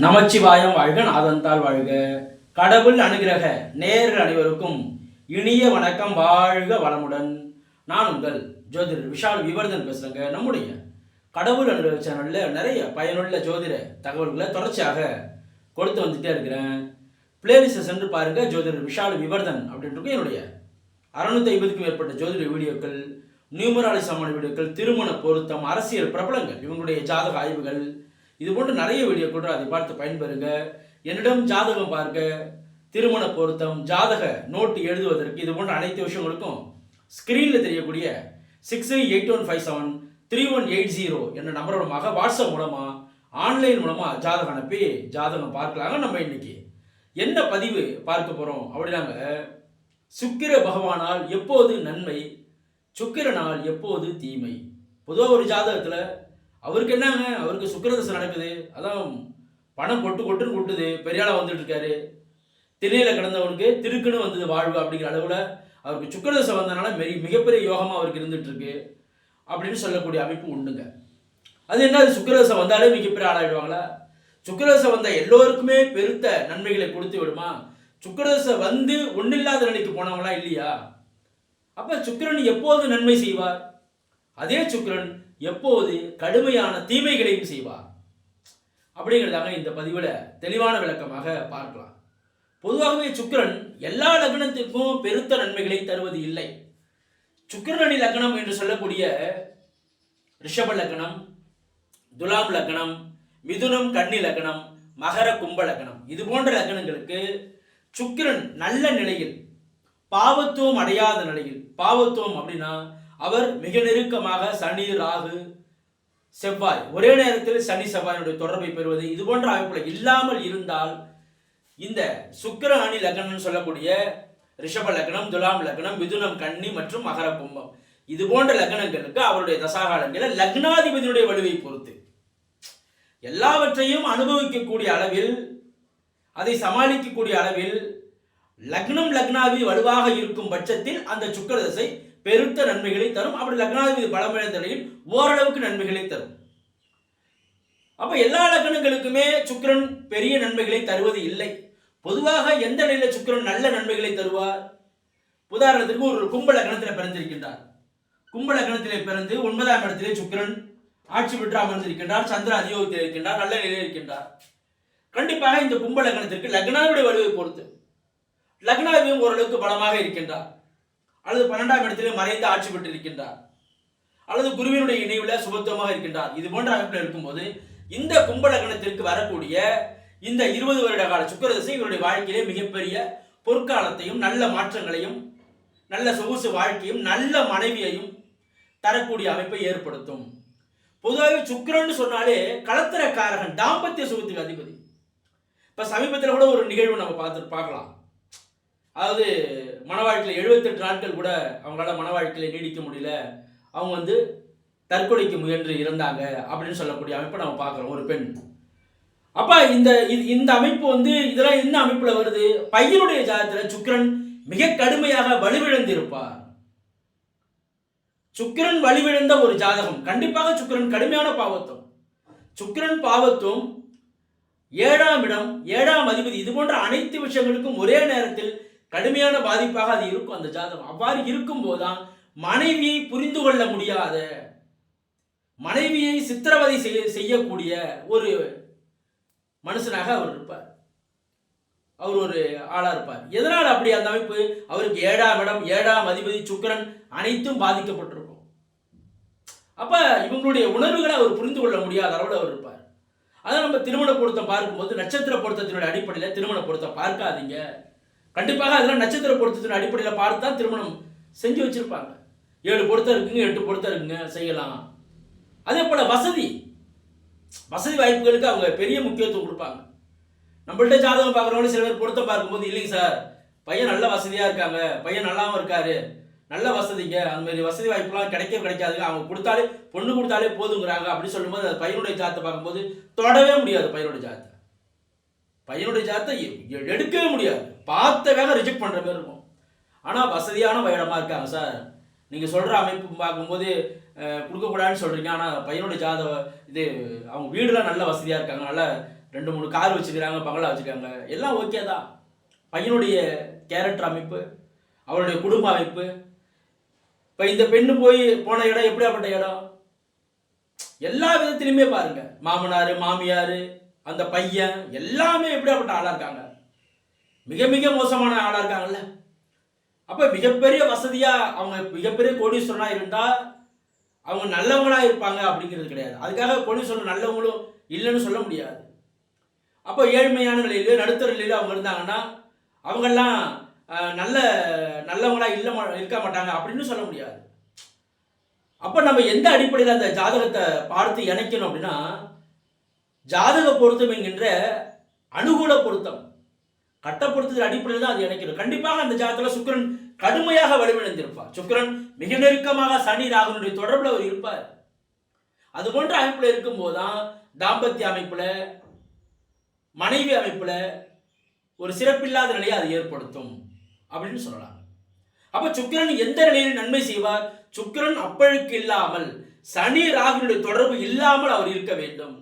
நமச்சிவாயம் வாழ்க நாதந்தால் வாழ்க. கடவுள் அனுகிரக நேர்கள் அனைவருக்கும் இனிய வணக்கம் வாழ்க வளமுடன். நான் உங்கள் ஜோதிடர் விஷால் விவர்தன் பேசுகிறேங்க நம்முடைய கடவுள் அனுகிரக சேனலில் நிறைய பயனுள்ள ஜோதிட தகவல்களை தொடர்ச்சியாக கொடுத்து வந்துட்டே இருக்கிறேன். பிளேலிஸ்ட்டை சென்று பாருங்கள் ஜோதிடர் விஷால் விவர்தன் அப்படின்ட்டு என்னுடைய அறுநூத்தி ஐம்பதுக்கும் மேற்பட்ட ஜோதிட வீடியோக்கள் நியூமராலி சமான வீடியோக்கள் திருமண பொருத்தம் அரசியல் பிரபலங்கள் இவங்களுடைய ஜாதக ஆய்வுகள் இது போன்ற நிறைய வீடியோக்கள் அதை பார்த்து பயன்பெறுங்க. என்னிடம் ஜாதகம் பார்க்க திருமண பொருத்தம் ஜாதக நோட்டு எழுதுவதற்கு இது போன்ற அனைத்து விஷயங்களுக்கும் ஸ்க்ரீனில் தெரியக்கூடிய six three eight one five seven three one eight zero என்ற நம்பர் மூலமாக வாட்ஸ்அப் மூலமாக ஆன்லைன் மூலமாக ஜாதகம் அனுப்பி ஜாதகம் பார்க்கலாங்க நம்ம இன்னைக்கு. என்ன பதிவு பார்க்க போகிறோம் அப்படின்னாங்க சுக்கிர பகவானால் எப்போது நன்மை சுக்கிரனால் எப்போது தீமை? பொதுவாக ஒரு ஜாதகத்தில் அவருக்கு என்னங்க? அவருக்கு சுக்கரதசை நடக்குது. அதான் பணம் கொட்டு கொட்டுன்னு கொட்டுது. பெரிய வந்துட்டு இருக்காரு திணையில கிடந்தவனுக்கு திருக்குன்னு வந்தது வாழ்வு அப்படிங்கிற அளவில் அவருக்கு சுக்கரதசை வந்தனால மெரி மிகப்பெரிய யோகமாக அவருக்கு இருந்துட்டு இருக்கு அப்படின்னு சொல்லக்கூடிய அமைப்பு உண்டுங்க. அது என்ன? அது சுக்கரதசை வந்தாலே மிகப்பெரிய ஆளாயிடுவாங்களா? சுக்கரதசை வந்த எல்லோருக்குமே பெருத்த நன்மைகளை கொடுத்து விடுமா? சுக்கரதசை வந்து ஒன்றில்லாத நிலைக்கு போனவங்களா இல்லையா? அப்போ சுக்கிரன் எப்போது நன்மை செய்வார்? அதே சுக்கிரன் எப்போது கடுமையான தீமைகளையும் செய்வார். அப்படிங்கிறதாக இந்த பதிவில் தெளிவான விளக்கமாக பார்க்கலாம். பொதுவாகவே சுக்கிரன் எல்லா லக்னத்திற்கும் பெருத்த நன்மைகளை தருவது இல்லை. சுக்கிரனி லக்னம் என்று சொல்லக்கூடிய ரிஷப லக்னம் துலாம் லக்னம் மிதுனம் கன்னி லக்னம் மகர கும்ப லக்னம் இது போன்ற லக்னங்களுக்கு சுக்கிரன் நல்ல நிலையில் பாவத்துவம் அடையாத நிலையில் பாவத்துவம் அப்படின்னா அவர் மிக நெருக்கமாக சனி ராகு செவ்வாய். ஒரே நேரத்தில் சனி செவ்வாயினுடைய தொடர்பை பெறுவது இது போன்ற அமைப்புகள் இல்லாமல் இருந்தால் இந்த சுக்கர அணி லக்னம்னு சொல்லக்கூடிய ரிஷப லக்னம் துலாம் லக்னம் மிதுனம் கன்னி மற்றும் மகர கும்பம். இது போன்ற லக்னங்களுக்கு அவருடைய தசாகாலங்களில் லக்னாதிபதியுடைய வலுவை பொறுத்து. எல்லாவற்றையும் அனுபவிக்கக்கூடிய அளவில் அதை சமாளிக்கக்கூடிய அளவில் லக்னம் லக்னாதி வலுவாக இருக்கும் பட்சத்தில் அந்த சுக்கர தசை பெருத்த நன்மைகளை தரும். அப்படி லக்னாதிபதி பலமடைந்த நிலையில் ஓரளவுக்கு நன்மைகளை தரும். அப்ப எல்லா லக்னங்களுக்குமே சுக்கிரன் பெரிய நன்மைகளை தருவது இல்லை. பொதுவாக எந்த நிலையில சுக்கிரன் நல்ல நன்மைகளை தருவார்? உதாரணத்திற்கு ஒரு கும்ப லக்னத்தில் பிறந்திருக்கின்றார். கும்ப லக்னத்திலே பிறந்து ஒன்பதாம் இடத்திலே சுக்கிரன் ஆட்சி பெற்று அமர்ந்திருக்கின்றார். சந்திர அதியோகத்தில் இருக்கின்றார். நல்ல நிலையில் இருக்கின்றார். கண்டிப்பாக இந்த கும்ப லக்னத்திற்கு லக்னாவுடைய வலுவை பொறுத்து. லக்னாவியும் ஓரளவுக்கு பலமாக இருக்கின்றார். அல்லது பன்னெண்டாம் இடத்திலே மறைந்து ஆட்சி பெற்று இருக்கின்றார் அல்லது குருவினுடைய இணைவுல சுபத்துவமாக இருக்கின்றார். இது போன்ற அமைப்பில் இருக்கும்போது இந்த கும்பலகணத்திற்கு வரக்கூடிய இந்த இருபது வருட கால சுக்கரதசை இவருடைய வாழ்க்கையிலே மிகப்பெரிய பொற்காலத்தையும் நல்ல மாற்றங்களையும் நல்ல சொகுசு வாழ்க்கையும் நல்ல மனைவியையும் தரக்கூடிய அமைப்பை ஏற்படுத்தும். பொதுவாகவே சுக்கிரன்னு சொன்னாலே கலத்தரக்காரகன் தாம்பத்திய சுகத்துக்கு அதிபதி. இப்போ சமீபத்தில் கூட ஒரு நிகழ்வு நம்ம பார்த்து பார்க்கலாம். அதாவது மன வாழ்க்கையில் எழுபத்தெட்டு நாட்கள் கூட அவங்களால மனவாழ்க்கையில் நீடிக்க முடியல. அவங்க வந்து தற்கொலைக்கு முயன்று இருந்தாங்க அப்படின்னு சொல்லக்கூடிய அமைப்பை நம்ம பார்க்குறோம் ஒரு பெண். அப்போ இந்த இது- இந்த அமைப்பு வந்து இதெல்லாம் என்ன அமைப்பில் வருது? பையனுடைய ஜாதத்தில் சுக்கிரன் மிக கடுமையாக வலுவிழந்திருப்பார். சுக்கிரன் வலுவிழந்த ஒரு ஜாதகம் கண்டிப்பாக சுக்கிரன் கடுமையான பாவத்தும். சுக்கிரன் பாவத்தும் ஏழாம் இடம் ஏழாம் அதிபதி இது போன்ற அனைத்து விஷயங்களுக்கும் ஒரே நேரத்தில் கடுமையான பாதிப்பாக அது இருக்கும் அந்த ஜாதகம். அவ்வாறு இருக்கும் போதுதான் மனைவியை புரிந்து கொள்ள முடியாத மனைவியை சித்திரவதை செய்ய செய்யக்கூடிய ஒரு மனுஷனாக அவர் இருப்பார். அவர் ஒரு ஆளாக இருப்பார். எதனால் அப்படி அந்த அமைப்பு? அவருக்கு ஏழாம் இடம் ஏழாம் அதிபதி சுக்கரன் அனைத்தும் பாதிக்கப்பட்டிருக்கும். அப்போ இவங்களுடைய உணர்வுகளை அவர் புரிந்து கொள்ள முடியாத அளவில் அவர் இருப்பார். அதான் நம்ம திருமண பொருத்தம் பார்க்கும்போது நட்சத்திர பொருத்தத்தினுடைய அடிப்படையில் திருமண பொருத்தம் பார்க்காதீங்க. கண்டிப்பாக அதெல்லாம் நட்சத்திர பொருத்தத்தின் அடிப்படையில் பார்த்து தான் திருமணம் செஞ்சு வச்சுருப்பாங்க. ஏழு பொருத்தம் இருக்குங்க எட்டு பொருத்தம் இருக்குங்க செய்யலாம். அதே போல் வசதி. வசதி வாய்ப்புகளுக்கு அவங்க பெரிய முக்கியத்துவம் கொடுப்பாங்க. நம்மள்ட்ட ஜாதகம் பார்க்குறவங்க சில பேர் பொருத்தம் பார்க்கும்போது இல்லைங்க சார் பையன் நல்ல வசதியாக இருக்காங்க பையன் நல்லாவும் இருக்காரு நல்ல வசதிங்க அந்த மாதிரி வசதி வாய்ப்புலாம் கிடைக்க கிடைக்காதுங்க. அவங்க கொடுத்தாலே பொண்ணு கொடுத்தாலே போதுங்கிறாங்க. அப்படின்னு சொல்லும்போது அது பையனுடைய ஜாத்தை பார்க்கும்போது தொடவே முடியாது பையனுடைய ஜாத்தை பையனுடைய ஜாத்தை எ- எடுக்கவே முடியாது. பார்த்த வேக ரிஜெக்ட் பண்ணுற மாதிரி இருக்கும். ஆனால் வசதியான இடமா இருக்காங்க சார் நீங்கள் சொல்கிற அமைப்பு பார்க்கும்போது கொடுக்கக்கூடாதுன்னு சொல்கிறீங்க ஆனால் பையனுடைய ஜாத இது அவங்க வீடுலாம் நல்ல வசதியாக இருக்காங்க நல்ல ரெண்டு மூணு கார் வச்சுக்கிறாங்க பங்களா வச்சுருக்காங்க எல்லாம் ஓகே தான். பையனுடைய கேரக்டர் அமைப்பு அவருடைய குடும்ப அமைப்பு. இப்போ இந்த பெண்ணு போய் போன இடம் எப்படியாப்பட்ட இடம்? எல்லா விதத்திலுமே பாருங்கள் மாமனார் மாமியார் அந்த பையன் எல்லாமே எப்படியாப்பட்ட ஆளாக இருக்காங்க. மிக மிக மோசமான ஆளாக இருக்காங்கல்ல. அப்போ மிகப்பெரிய வசதியாக அவங்க மிகப்பெரிய கோடீஸ்வரனாக இருந்தால் அவங்க நல்லவங்களாக இருப்பாங்க அப்படிங்கிறது கிடையாது. அதுக்காக கோடீஸ்வரன் நல்லவங்களும் இல்லைன்னு சொல்ல முடியாது. அப்போ ஏழ்மையான நிலையிலோ நடுத்தர நிலையிலோ அவங்க இருந்தாங்கன்னா அவங்கெல்லாம் நல்ல நல்லவங்களா இல்லை இருக்க மாட்டாங்க அப்படின்னு சொல்ல முடியாது. அப்போ நம்ம எந்த அடிப்படையில் அந்த ஜாதகத்தை பார்த்து இணைக்கணும் அப்படின்னா ஜாதக பொருத்தம் என்கின்ற அனுகூல பொருத்தம். கட்டப்படுத்துகிற அடிப்படையில் தான் அது இணைக்கிறது. கண்டிப்பாக அந்த ஜாதகத்தில் சுக்கிரன் கடுமையாக வலிமிழந்திருப்பார் சுக்கிரன் மிக நெருக்கமாக சனி ராகுனுடைய தொடர்பில் அவர் இருப்பார். அது போன்ற அமைப்பில் இருக்கும்போது தான் தாம்பத்திய அமைப்பில் மனைவி அமைப்பில் ஒரு சிறப்பில்லாத நிலையை அது ஏற்படுத்தும் அப்படின்னு சொல்லலாம். அப்போ சுக்கிரன் எந்த நிலையில் நன்மை செய்வார்? சுக்கிரன் அப்பழுக்கு இல்லாமல் சனி ராகுனுடைய தொடர்பு இல்லாமல் அவர் இருக்க வேண்டும்.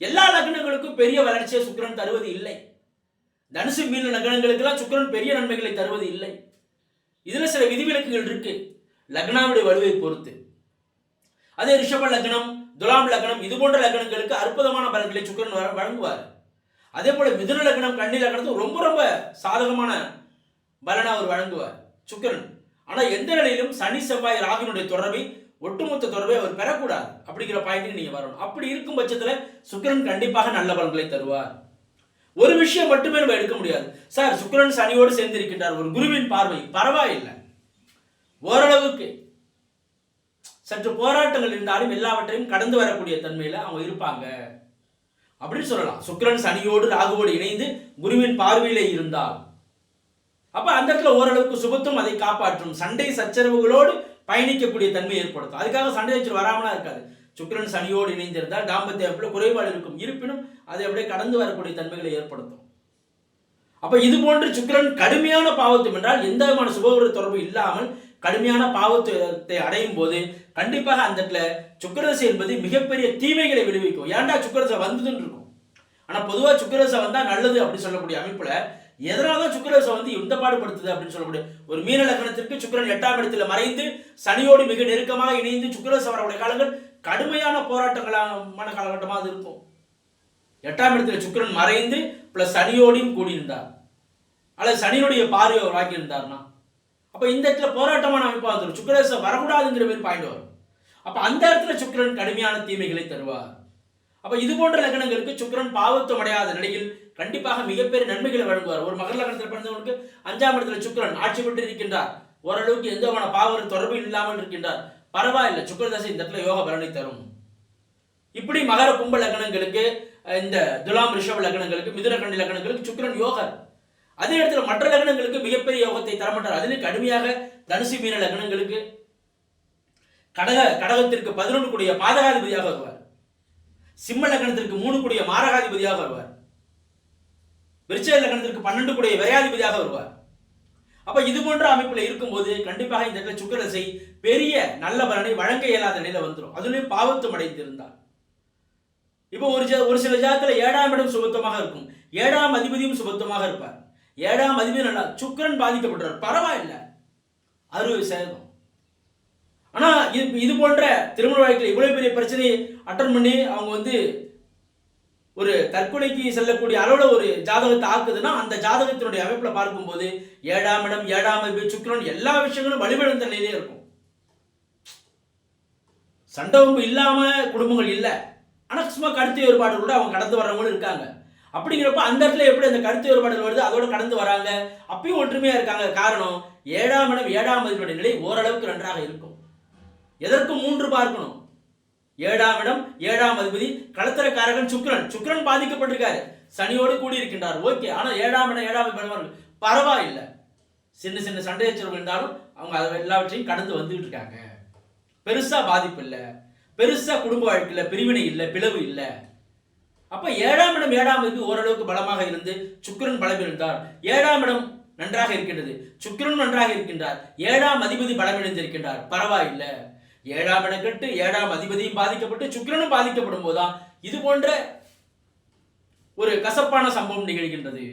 எல்லா லக்னங்களுக்கும் பெரிய வளர்ச்சியை சுக்கிரன் தருவது இல்லை. தனுசு மீன லக்னங்களுக்கெல்லாம் சுக்கரன் பெரிய நன்மைகளை தருவது இல்லை. இதில் சில விதிவிலக்குகள் இருக்கு. லக்னாவுடைய வலுவை பொறுத்து. அதே ரிஷப லக்னம் துலாம் லக்னம் இது போன்ற லக்னங்களுக்கு அற்புதமான பலன்களை சுக்கிரன் வழங்குவார். அதே போல மிதுன லக்னம் கண்ணி லக்னத்துக்கு ரொம்ப ரொம்ப சாதகமான பலனை அவர் வழங்குவார் சுக்கிரன். ஆனால் எந்த நிலையிலும் சனி செவ்வாய் ராகுனுடைய தொடர்பை ஒட்டுமொத்த தொடர்பை அவர் பெறக்கூடாது. அப்படிங்கிற பாயிண்ட்டுக்கு நீங்க வரணும். அப்படி இருக்கும் பட்சத்தில் சுக்கிரன் கண்டிப்பாக நல்ல பலன்களை தருவார். ஒரு விஷயம் மட்டுமே நம்ம எடுக்க முடியாது. சார் சுக்கரன் சனியோடு சேர்ந்திருக்கின்றார். ஒரு குருவின் பார்வை. பரவாயில்லை. ஓரளவுக்கு சற்று போராட்டங்கள் இருந்தாலும் எல்லாவற்றையும் கடந்து வரக்கூடிய தன்மையில் அவங்க இருப்பாங்க. அப்படின்னு சொல்லலாம். சுக்கிரன் சனியோடு ராகுவோடு இணைந்து குருவின் பார்வையில் இருந்தால். அப்ப அந்த இடத்துல ஓரளவுக்கு சுபத்தும் அதை காப்பாற்றும். சண்டை சச்சரவுகளோடு பயணிக்கக்கூடிய தன்மை ஏற்படுத்தும். அதுக்காக சண்டை சச்சரவு வராமலாம் இருக்காது. சுக்கிரன் சனியோடு இணைந்திருந்தால் தாம்பத்திய அமைப்புல குறைபாடு இருக்கும். இருப்பினும் அதை அப்படியே கடந்து வரக்கூடிய தன்மைகளை ஏற்படுத்தும். அப்ப இது போன்று சுக்கிரன் கடுமையான பாவத்தும் என்றால் எந்த விதமான சுபவிர தொடர்பு இல்லாமல் கடுமையான பாவத்தை அடையும் போது கண்டிப்பாக அந்த இடத்துல சுக்கரசை என்பது மிகப்பெரிய தீமைகளை விடுவிக்கும். ஏன்டா சுக்கரசை வந்ததுன்னு இருக்கும். ஆனா பொதுவா சுக்கரசை வந்தால் நல்லது அப்படின்னு சொல்லக்கூடிய அமைப்புல எதனால தான் சுக்கரசை வந்து இந்த பாடுபடுத்துது அப்படின்னு சொல்லக்கூடிய ஒரு மீன லக்னத்திற்கு சுக்கரன் எட்டாம் இடத்துல மறைந்து சனியோடு மிக நெருக்கமாக இணைந்து சுக்கரசை வரக்கூடிய காலங்கள் கடுமையான போராட்டங்களான காலகட்டமாக அது இருக்கும். எட்டாம் இடத்துல சுக்கிரன் மறைந்து பிளஸ் சனியோடையும் கூடியிருந்தார். அல்லது சனியுடைய பார்வை அவர் ஆக்கியிருந்தார்னா. அப்போ இந்த இடத்துல போராட்டமான அமைப்பாக வந்துடும் சுக்கரேசர் வரக்கூடாதுங்கிற மாதிரி பாயிண்ட் வரும். அப்போ அந்த இடத்துல சுக்கிரன் கடுமையான தீமைகளை தருவார். அப்போ இது போன்ற லக்னங்களுக்கு சுக்கிரன் பாவத்துவம் அடையாத நிலையில் கண்டிப்பாக மிகப்பெரிய நன்மைகளை வழங்குவார். ஒரு மகர் லக்னத்தில் பிறந்தவனுக்கு அஞ்சாம் இடத்துல சுக்கிரன் ஆட்சி பெற்று இருக்கின்றார் ஓரளவுக்கு எந்த விதமான பாவ தொடர்பு இல்லாமல் இருக்கின்றார். பரவாயில்ல. சுக்கிரதசை இந்த இடத்துல யோக பலனை தரும். இப்படி மகர கும்ப லக்னங்களுக்கு இந்த துலாம் ரிஷப லக்னங்களுக்கு மிதுரகண்டி லக்னங்களுக்கு சுக்கரன் யோகர் அதே இடத்துல மற்ற லக்னங்களுக்கு மிகப்பெரிய யோகத்தை தரமாட்டார். அதிலும் கடுமையாக தனுசு மீன லக்னங்களுக்கு. கடக கடகத்திற்கு பதினொன்று கூடிய பாதகாதிபதியாக வருவார். சிம்ம லக்னத்திற்கு மூணு கூடிய மாரகாதிபதியாக வருவார். விருச்ச லக்னத்திற்கு பன்னெண்டு கூடிய விரையாதிபதியாக வருவார். அப்ப இது போன்ற அமைப்புல இருக்கும்போது கண்டிப்பாக இந்த இடத்துல சுக்கரசை பெரிய நல்ல பலனை வழங்க இயலாத நிலையில வந்துடும் அதுலயும் பாவத்தம் அடைந்திருந்தார் இப்போ ஒரு ஒரு சில ஜாதத்துல ஏழாம் இடம் சுபத்தமாக இருக்கும். ஏழாம் அதிபதியும் சுபத்தமாக இருப்பார். ஏழாம் அதிபதி நல்லா சுக்கிரன் பாதிக்கப்பட்டார் பரவாயில்லை. அறுபது சதவீதம் ஆனா இது இது போன்ற திருமண வாழ்க்கையில் இவ்வளவு பெரிய பிரச்சனையை அட்டன் பண்ணி அவங்க வந்து ஒரு தற்கொலைக்கு செல்லக்கூடிய அளவில் ஒரு ஜாதகத்தை ஆக்குதுன்னா அந்த ஜாதகத்தினுடைய அமைப்பில் பார்க்கும்போது ஏழாம் இடம் ஏழாம் அதிபதி சுக்கிரன் எல்லா விஷயங்களும் வலுவிழந்த நிலையிலே இருக்கும். சண்டவம்பு இல்லாம குடும்பங்கள் இல்லை. ஆனால் சும்மா கருத்து வேறுபாடு கூட அவங்க கடந்து வர்றவங்களும் இருக்காங்க. அப்படிங்கிறப்ப அந்த இடத்துல எப்படி அந்த கருத்து வேறுபாடுகள் வருது அதோட கடந்து வராங்க? அப்பயும் ஒற்றுமையா இருக்காங்க. காரணம் ஏழாம் இடம் ஏழாம் அதிபதியுடைய நிலை ஓரளவுக்கு நன்றாக இருக்கும். எதற்கும் மூன்று பார்க்கணும்? ஏழாம் இடம் ஏழாம் அதிபதி களத்திரக்காரகன் சுக்ரன் சுக்ரன் பாதிக்கப்பட்டிருக்காரு. சனியோடு கூடி இருக்கின்றார் ஓகே. ஆனால் ஏழாம் இடம் ஏழாம் அதிபதி பரவாயில்லை. சின்ன சின்ன சண்டை சச்சரவுகள் இருந்தாலும் அவங்க அதை எல்லாவற்றையும் கடந்து வந்துகிட்டு இருக்காங்க. பெருசா பாதிப்பு இல்லை. பெருசா குடும்ப வாழ்க்கையில் பிரிவினை இல்லை. பிளவு இல்லை. அப்ப ஏழாம் இடம் ஏழாம் இது ஓரளவுக்கு பலமாக இருந்து சுக்கிரன் பலம் இருந்தார். ஏழாம் இடம் நன்றாக இருக்கின்றது. சுக்கிரன் நன்றாக இருக்கின்றார். ஏழாம் அதிபதி பலமிழந்திருக்கின்றார் பரவாயில்லை. ஏழாம் இடக்கட்டு ஏழாம் அதிபதியும் பாதிக்கப்பட்டு சுக்கிரனும் பாதிக்கப்படும் போதுதான் இது போன்ற ஒரு கசப்பான சம்பவம் நிகழ்கின்றது.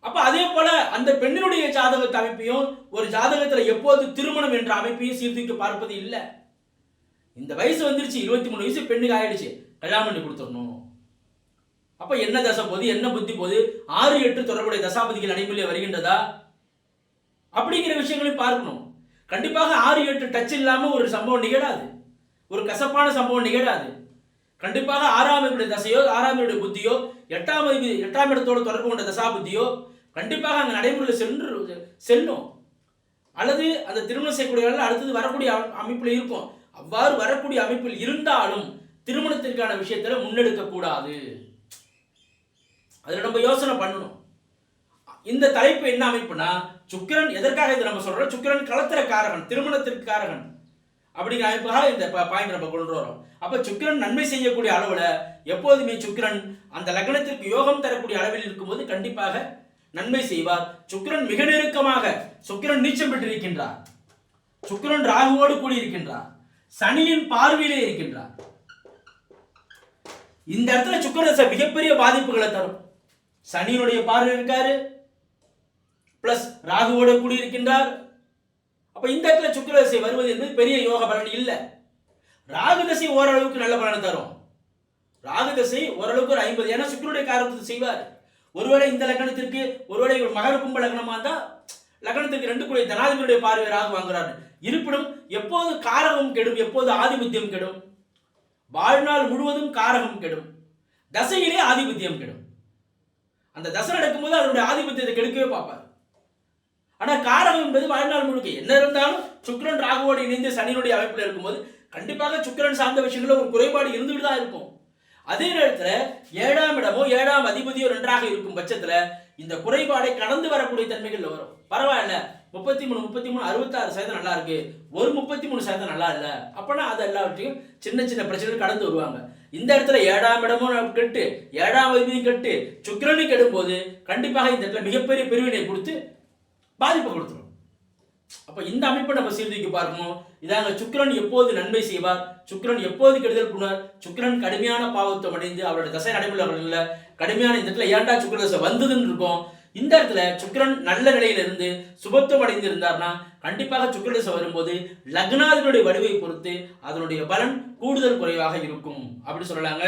அப்ப அதே போல அந்த பெண்ணினுடைய ஜாதகத்து அமைப்பையும் ஒரு ஜாதகத்துல எப்போது திருமணம் என்ற அமைப்பையும் சீர்தூக்கி பார்ப்பது இல்லை. இந்த வயசு வந்துருச்சு இருபத்தி மூணு வயசு பெண்ணுக்கு ஆயிடுச்சு கல்யாணம் பண்ணி கொடுத்துடணும். அப்ப என்ன தசை போது என்ன புத்தி போது ஆறு எட்டு தொடர்புடைய தசாபதிகள் நடைமுறையில் வருகின்றதா? அப்படிங்கிற விஷயங்களையும் பார்க்கணும். கண்டிப்பாக ஆறு எட்டு டச் இல்லாமல் ஒரு சம்பவம் நிகழாது. ஒரு கசப்பான சம்பவம் நிகழாது. கண்டிப்பாக ஆறாம் இடத்துடைய தசையோ ஆறாம் இடத்துடைய புத்தியோ எட்டாம் எட்டாம் இடத்தோட தொடர்பு கொண்ட தசா புத்தியோ கண்டிப்பாக அங்கே நடைமுறையில் சென்று செல்லும். அல்லது அந்த திருமணம் செய்யக்கூடியவர்கள் அடுத்தது வரக்கூடிய அமைப்பில் இருக்கும். அவ்வாறு வரக்கூடிய அமைப்பில் இருந்தாலும் திருமணத்திற்கான விஷயத்தில் முன்னெடுக்க கூடாது அதில் நம்ம யோசனை பண்ணணும். இந்த தலைப்பு என்ன அமைப்புனா சுக்கிரன் எதற்காக இதை நம்ம சொல்றோம்? சுக்கிரன் களத்திர காரகன் திருமணத்திற்கு காரகன் அப்படிங்கிற அமைப்பாக இந்த பாயிண்ட் நம்ம கொண்டு வரோம். அப்ப சுக்கிரன் நன்மை செய்யக்கூடிய அளவுல எப்போதுமே சுக்கிரன் அந்த லக்னத்திற்கு யோகம் தரக்கூடிய அளவில் இருக்கும்போது கண்டிப்பாக நன்மை செய்வார். சுக்கிரன் மிக நெருக்கமாக சுக்கிரன் நீச்சம் பெற்றிருக்கின்றார். சுக்கிரன் ராகுவோடு கூடியிருக்கின்றார். சனியின் பார்வையிலே இருக்கின்றார். இந்த இடத்துல சுக்கிரதசை மிகப்பெரிய பாதிப்புகளை தரும். சனியினுடைய பார்வை இருக்காரு பிளஸ் ராகுவோட கூடியிருக்கின்றார். அப்ப இந்த இடத்துல சுக்கிரதசை வருவது என்பது பெரிய யோக பலன் இல்லை. ராகு தசை ஓரளவுக்கு நல்ல பலனை தரும். ராகு தசை ஓரளவுக்கு ஒரு ஐம்பது ஏன்னா சுக்கிரனுடைய காரணத்தை செய்வார். ஒருவேளை இந்த லக்னத்திற்கு ஒருவேளை மகர கும்ப லக்னமா இருந்தால் லக்னத்திற்கு ரெண்டு கூடிய தனாதிபதியுடைய பார்வை ராகு வாங்குறாரு. இருப்பினும் எப்போது காரகம் கெடும் எப்போது ஆதிபத்தியம் கெடும்? வாழ்நாள் முழுவதும் காரகம் கெடும். தசையிலே ஆதிபத்தியம் கெடும். அந்த தசை நடக்கும்போது அதனுடைய ஆதிபத்தியத்தை கெடுக்கவே பார்ப்பார். ஆனால் காரகம் என்பது வாழ்நாள் முழுக்க. என்ன இருந்தாலும் சுக்கிரன் ராகுவோடு இணைந்து சனியினுடைய அமைப்பில் இருக்கும்போது கண்டிப்பாக சுக்கிரன் சார்ந்த விஷயங்களில் ஒரு குறைபாடு இருந்துகிட்டு தான் இருக்கும். அதே நேரத்தில் ஏழாம் இடமோ ஏழாம் அதிபதியோ நன்றாக இருக்கும் பட்சத்தில் இந்த குறைபாடை கடந்து வரக்கூடிய தன்மைகளில் வரும். பரவாயில்ல. முப்பத்தி மூணு முப்பத்தி மூணு அறுபத்தாறு சதவீதம் நல்லா இருக்கு. ஒரு முப்பத்தி மூணு சதவீதம் நல்லா இல்லை. அப்பனா அது எல்லாவற்றையும் சின்ன சின்ன பிரச்சனைகள் கடந்து வருவாங்க. இந்த இடத்துல ஏழாம் இடமும் கெட்டு ஏழாம் அதிபதியும் கெட்டு சுக்கிரனும் கெடும்போது கண்டிப்பாக இந்த இடத்துல மிகப்பெரிய பிரிவினை கொடுத்து பாதிப்பை கொடுத்துரும். அப்ப இந்த அமைப்பை நம்ம சீர்தூக்கி பார்க்கணும். இதாங்க சுக்கிரன் எப்போது நன்மை செய்வார்? சுக்கிரன் எப்போது கெடுதல் புணர் சுக்கிரன் கடுமையான பாவத்தை அடைந்து அவருடைய தசை நடைமுறையில் கடுமையான இந்த இடத்துல ஏண்டா சுக்கிர தசை வந்ததுன்னு இருக்கும். இந்த இடத்துல சுக்கிரன் நல்ல நிலையில இருந்து சுபத்துவம் அடைந்து இருந்தார்னா கண்டிப்பாக சுக்கிர தசை வரும்போது லக்னாதினுடைய வடிவை பொறுத்து அதனுடைய பலன் கூடுதல் குறைவாக இருக்கும். அப்படின்னு சொல்லலாங்க.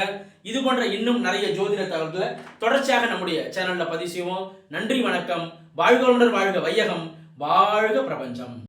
இது போன்ற இன்னும் நிறைய ஜோதிட தகவல்களை தொடர்ச்சியாக நம்முடைய சேனல்ல பதிவு செய்வோம். நன்றி வணக்கம். வாழ்க வளமுடன் வாழ்க வையகம் வாழ்க பிரபஞ்சம்.